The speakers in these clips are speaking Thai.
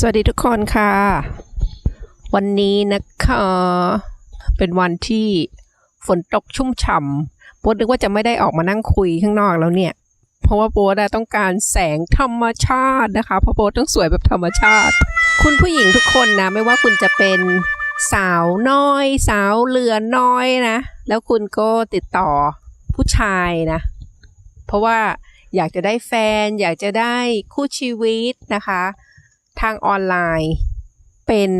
สวัสดีทุกคนค่ะ วันนี้นะคะเป็นวันที่ฝนตกชุ่มฉ่ำโบ๊ทนึกว่าจะไม่ได้ออกมานั่งคุยข้างนอกแล้วเนี่ย เพราะว่าโบ๊ทอะต้องการแสงธรรมชาตินะคะ เพราะโบ๊ต้องสวยแบบธรรมชาติ คุณผู้หญิงทุกคนนะ ไม่ว่าคุณจะเป็นสาวน้อย สาวเหลือน้อยนะ แล้วคุณก็ติดต่อผู้ชายนะ เพราะว่าอยากจะได้แฟน อยากจะได้คู่ชีวิตนะคะ ทางออนไลน์ เป็น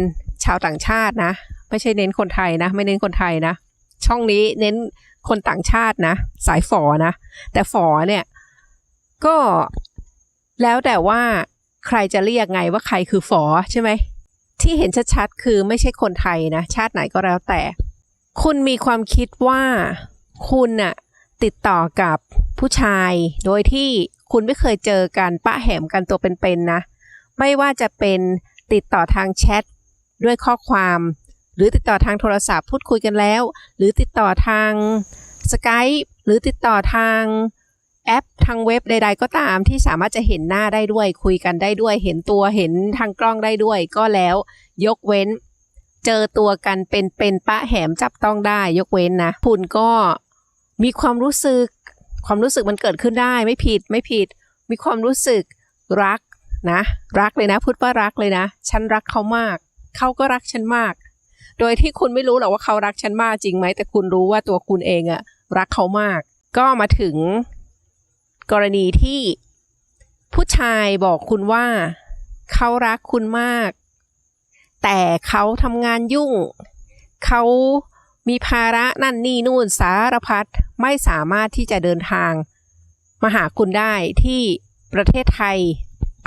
ชาวต่างชาตินะ ไม่ใช่เน้นคนไทยนะ ไม่เน้นคนไทยนะ ช่องนี้เน้นคนต่างชาตินะ สายฝอนะ แต่ฝอเนี่ย ก็แล้วแต่ว่าใครจะเรียกไงว่าใครคือฝอใช่ไหมที่เห็นชัดๆคือไม่ใช่คนไทยนะ ชาติไหนก็แล้วแต่ คุณมีความคิดว่าคุณน่ะติดต่อกับผู้ชาย โดยที่คุณไม่เคยเจอกันปะแหมกันตัวเป็นๆนะ ไม่ว่าจะเป็นติดต่อทางแชทด้วยข้อความ หรือติดต่อทางโทรศัพท์พูดคุยกันแล้ว หรือติดต่อทางสกายหรือติดต่อทางแอปทางเว็บใด ๆ ก็ตามที่สามารถจะเห็นหน้าได้ด้วย คุยกันได้ด้วย เห็นตัวเห็นทางกล้องได้ด้วย ก็แล้ว ยกเว้น เจอตัวกันเป็นเป็นปะแหมจับต้องได้ ยกเว้นนะคุณก็มีความรู้สึก ความรู้สึกมันเกิดขึ้นได้ไม่ผิดไม่ผิด มีความรู้สึกรัก นะ รักเลยนะพูดว่ารักเลยนะ ฉันรักเขามาก เขาก็รักฉันมาก โดยที่คุณไม่รู้หรอกว่าเขารักฉันมากจริงไหม แต่คุณรู้ว่าตัวคุณเองอะรักเขามาก ก็มาถึง กรณีที่ผู้ชายบอกคุณว่า เขารักคุณมาก แต่เขาทำงานยุ่ง เขามีภาระนั่นนี่นู่นสารพัดไม่สามารถที่จะเดินทาง มาหาคุณได้ที่ประเทศไทย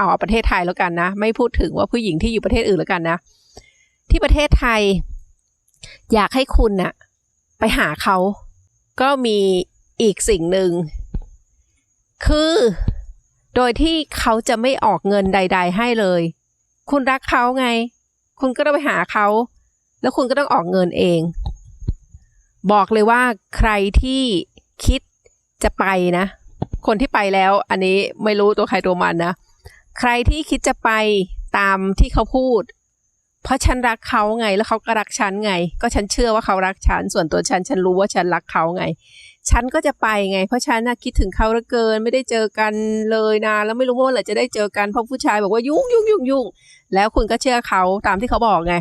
เอาเอาประเทศไทยแล้วกันนะ ไม่พูดถึงว่าผู้หญิงที่อยู่ประเทศอื่นแล้วกันนะ ที่ประเทศไทย อยากให้คุณน่ะไปหาเขา ก็มีอีกสิ่งหนึ่ง คือโดยที่เขาจะไม่ออกเงินใด ๆ ให้เลย คุณรักเขาไง คุณก็ต้องไปหาเขา แล้วคุณก็ต้องออกเงินเอง บอกเลยว่าใครที่คิดจะไปนะ คนที่ไปแล้ว อันนี้ไม่รู้ตัวใครตัวมันนะ ใครที่คิดจะไปตามที่เขาพูด เพราะฉันรักเขาไง แล้วเขาก็รักฉันไง ก็ฉันเชื่อว่าเขารักฉัน ส่วนตัวฉันฉันรู้ว่าฉันรักเขาไง ฉันก็จะไปไง เพราะฉันน่ะคิดถึงเขาเหลือเกิน ไม่ได้เจอกันเลยนะแล้วไม่รู้ว่าเมื่อไหร่จะได้เจอกันเพราะผู้ชายบอกว่ายุ่งยุ่งยุ่งยุ่งแล้วคุณก็เชื่อเขาตามที่เขาบอกไง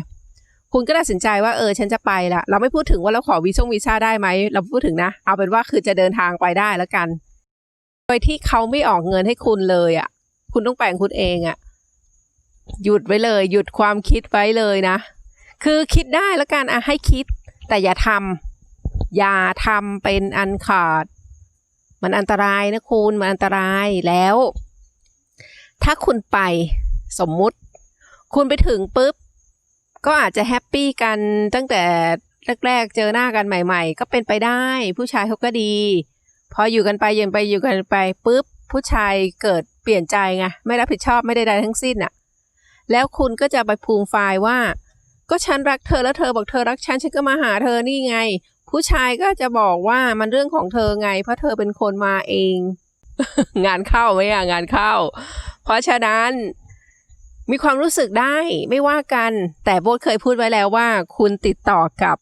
คุณก็ตัดสินใจว่าเออฉันจะไปละเราไม่พูดถึงว่าเราขอวีซ่งวีซ่าได้ไหมเราพูดถึงนะ เอาเป็นว่าคือจะเดินทางไปได้แล้วกัน โดยที่เขาไม่ออกเงินให้คุณเลยอะ คุณต้องแปลงคุณเองอะ่ะหยุดไว้เลย หยุดความคิดไว้เลยนะ คือคิดได้แล้วกันอะให้คิด แต่อย่าทำอย่าทำเป็นอันขาด มันอันตรายนะคุณมันอันตรายแล้ว ถ้าคุณไปสมมุติ คุณไปถึงปุ๊บก็อาจจะแฮปปี้กันตั้งแต่แรกๆเจอหน้ากันใหม่ ๆ ก็เป็นไปได้ ผู้ชายเขาก็ดี พออยู่กันไปยืนไปอยู่กันไปปุ๊บผู้ชายเกิด เปลี่ยนใจไงไม่รับผิดชอบไม่ได้ใดทั้งสิ้นอะแล้วคุณก็จะไปพูมไฟล์ว่า ก็ฉันรักเธอแล้วเธอบอกเธอรักฉันฉันก็มาหาเธอนี่ไง ผู้ชายก็จะบอกว่ามันเรื่องของเธอไง เพราะเธอเป็นคนมาเอง งานเข้าไหมอะงานเข้า เพราะฉะนั้นมีความรู้สึกได้ไม่ว่ากัน แต่โบทเคยพูดไว้แล้วว่า คุณติดต่อกับ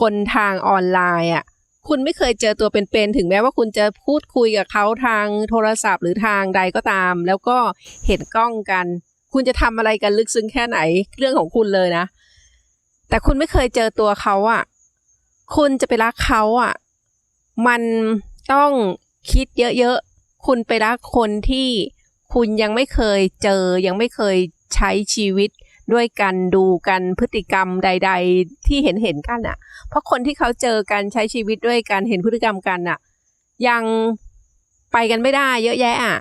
คนทางออนไลน์อะ คุณไม่เคยเจอตัวเป็นๆถึงแม้ว่าคุณจะพูดคุยกับเขาทางโทรศัพท์หรือทางใดก็ตาม แล้วก็เห็นกล้องกัน คุณจะทำอะไรกันลึกซึ้งแค่ไหนเรื่องของคุณเลยนะ แต่คุณไม่เคยเจอตัวเขาอะ คุณจะไปรักเขาอะ มันต้องคิดเยอะๆ คุณไปรักคนที่คุณยังไม่เคยเจอยังไม่เคยใช้ชีวิต ด้วยกันดูกันพฤติกรรมใด ๆ ที่เห็นเห็นกันอะ เพราะคนที่เขาเจอกันใช้ชีวิตด้วยกันเห็นพฤติกรรมกันอะ ยังไปกันไม่ได้เยอะแยะอะ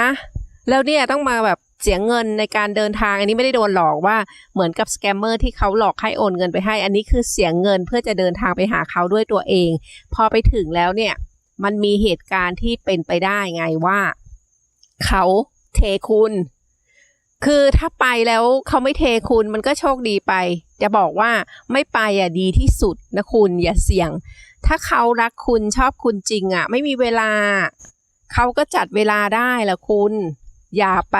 นะ แล้วเนี่ยต้องมาแบบเสียเงินในการเดินทางอันนี้ไม่ได้โดนหลอกว่าเหมือนกับสแกมเมอร์ที่เขาหลอกให้โอนเงินไปให้ อันนี้คือเสียเงินเพื่อจะเดินทางไปหาเขาด้วยตัวเอง พอไปถึงแล้วเนี่ย มันมีเหตุการณ์ที่เป็นไปได้ไงว่า เขาเทคุณ คือถ้าไปแล้วเขาไม่เทคุณมันก็โชคดีไป จะบอกว่าไม่ไปอะดีที่สุดนะคุณอย่าเสี่ยง ถ้าเขารักคุณชอบคุณจริงอะ ไม่มีเวลา เขาก็จัดเวลาได้ละคุณ อย่าไป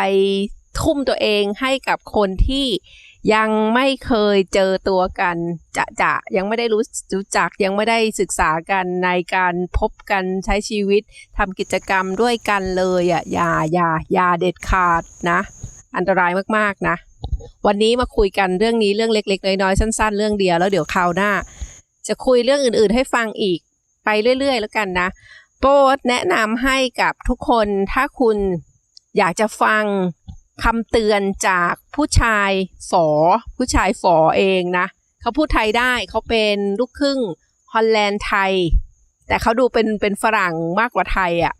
ทุ่มตัวเองให้กับคนที่ยังไม่เคยเจอตัวกันจะจะยังไม่ได้รู้รู้จักยังไม่ได้ศึกษากันในการพบกันใช้ชีวิตทำกิจกรรมด้วยกันเลยอะอย่าอย่าอย่าเด็ดขาดนะ อันตรายมากๆนะ วันนี้มาคุยกันเรื่องนี้เรื่องเล็ก ๆ น้อยๆสั้น ๆ เรื่องเดียวแล้วเดี๋ยวคราวหน้า จะคุยเรื่องอื่นๆให้ฟังอีกไปเรื่อย ๆ แล้วกันนะ โปรดแนะนำให้กับทุกคนถ้าคุณอยากจะฟังคำเตือนจากผู้ชายฝอ ผู้ชายฝอเองนะ เขาพูดไทยได้เขาเป็นลูกครึ่งฮอลแลนด์ไทย แต่เขาดูเป็นเป็นฝรั่งมากกว่าไทยอะ่ะ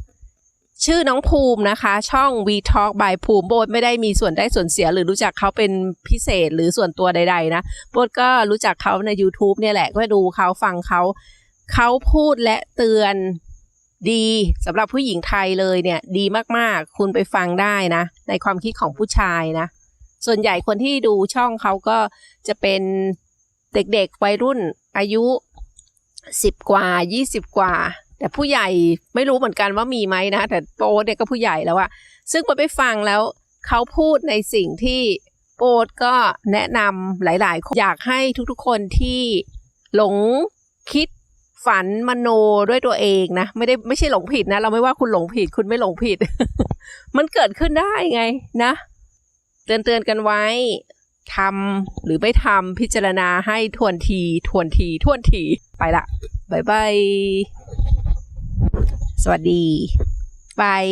ชื่อน้องภูมินะคะ ช่อง V Talk by ภูมิโบทไม่ได้มีส่วนได้ส่วนเสียหรือรู้จักเขาเป็นพิเศษหรือส่วนตัวใด ๆ นะโบทก็รู้จักเขาใน YouTube เนี่ยแหละก็ดูเขาฟังเขา เขาพูดและเตือนดีสำหรับผู้หญิงไทยเลยเนี่ย ดีมากๆ คุณไปฟังได้นะ ในความคิดของผู้ชายนะ ส่วนใหญ่คนที่ดูช่องเขาก็จะเป็นเด็กๆวัยรุ่นอายุสิบกว่ายี่สิบกว่า แต่ผู้ใหญ่ไม่รู้เหมือนกันว่ามีไหมนะ แต่โปรดเนี่ยก็ผู้ใหญ่แล้วอะซึ่งพอไปฟังแล้วเขาพูดในสิ่งที่โปรดก็แนะนำหลาย ๆ คนอยากให้ทุกๆคนที่หลงคิดฝันมโนด้วยตัวเองนะ ไม่ได้ไม่ใช่หลงผิดนะ เราไม่ว่าคุณหลงผิด คุณไม่หลงผิด มันเกิดขึ้นได้ไงนะ เตือนเตือนกันไว้ทำหรือไม่ทำพิจารณาให้ทวนที ทวนที ทวนที ไปละบายบาย สวัสดีบาย